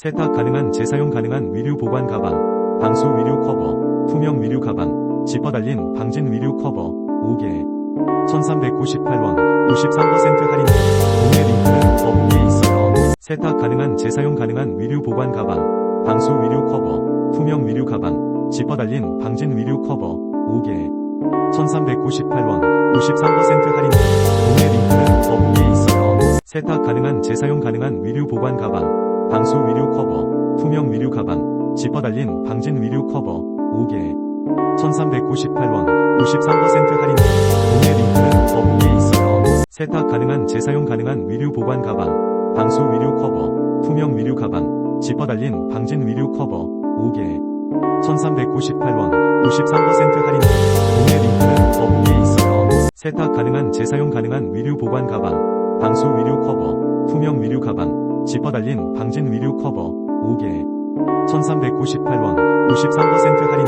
세탁 가능한 재사용 가능한 위류 보관 가방, 방수 위류 커버, 투명 위류 가방, 지퍼 달린 방진 위류 커버, 5개. 1398원, 93% 할인. 구매 링크는 더보기에 있어요. 세탁 가능한 재사용 가능한 위류 보관 가방, 방수 위류 커버, 투명 위류 가방, 지퍼 달린 방진 위류 커버, 5개. 1398원, 93% 할인. 구매 링크는 더보기에 있어요. 세탁 가능한 재사용 가능한 위류 보관 가방, 방수 위류 커버, 투명 위류 가방, 지퍼 달린 방진 위류 커버, 5개. 1398원, 93% 할인. 구매 링크는 더보기에 있어요. 세탁 가능한 재사용 가능한 위류 보관 가방, 방수 위류 커버, 투명 위류 가방, 지퍼 달린 방진 위류 커버, 5개. 1398원, 93% 할인. 구매 링크는 더보기에 있어요. 세탁 가능한 재사용 가능한 위류 보관 가방, 방수 위류 커버, 투명 위류 가방, 지퍼 달린 방진 위류 커버, 5개. 1398원, 93% 할인.